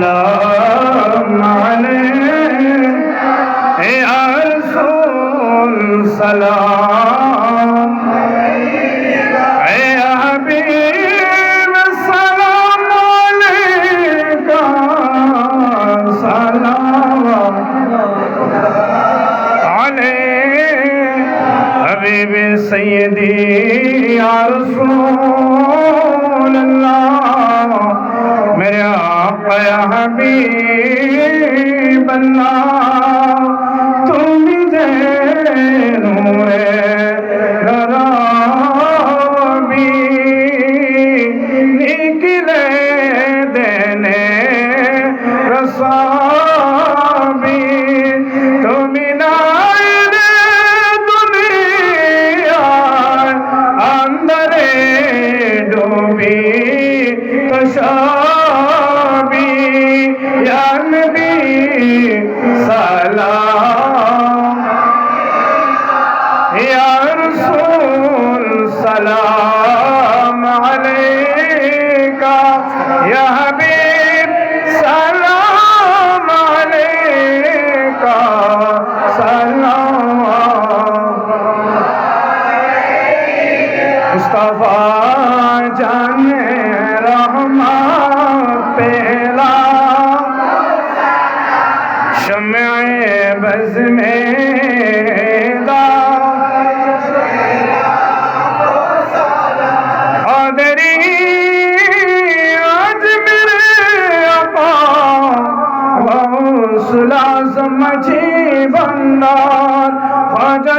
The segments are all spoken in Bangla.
সালাম হে আসল সালাম। হে হাবিব সালাম আলাইকা সালাম আলে। হাবিব সৈয়দি আর حبیب اللہ تم نور غرابی نکلے دینے اندر ڈوبی۔ جانے رحمہ شمع بز میں دا آج میرے سمجھی بندار خواجہ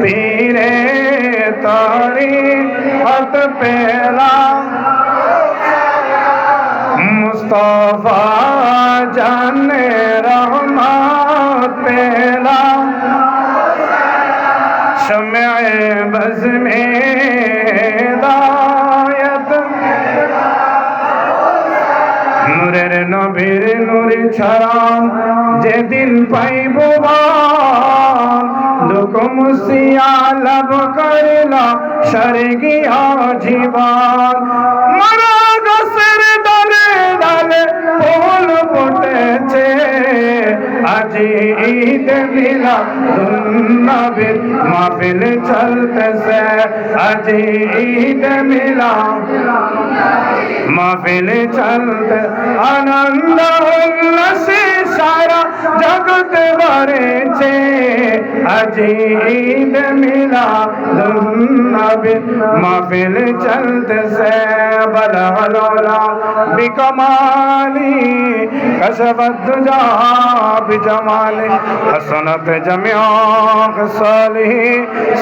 पीरे तारी हत पेला मुस्तफा जाने रहमत पेला शम्य बज में নূরের নবীর নুরি ছাড়া যেদিন পাইব দুঃখ মুসিয়া লাভ করিলা সরে গিয়া জীবন। মরা মিলা নবীর মাহফিল চলতেছে আজি ঈদ মিলা মাহফিল চলতে আনন্দ উল্লাসে સારા જગત ભરે ملا હજી ઈદ મિલા નબી મફિલ ચલત સે બલહલોલા بکمالی کسبت دجا جمالی حسنت جمعہ صالح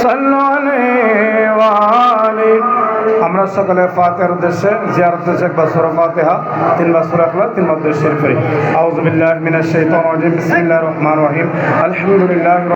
صلی اللہ علیہ وآلہ۔ আমরা সকালে ফাতেহার উদ্দেশ্যে জিয়ার উদ্দেশ্যে একবার সুরা ফাতেহা তিনবার সুরা খোলা তিনবার উদ্দেশ্যে ফিরি আউজ্লাহ মিনাশ রহমানির রহিম। আলহামদুলিল্লাহ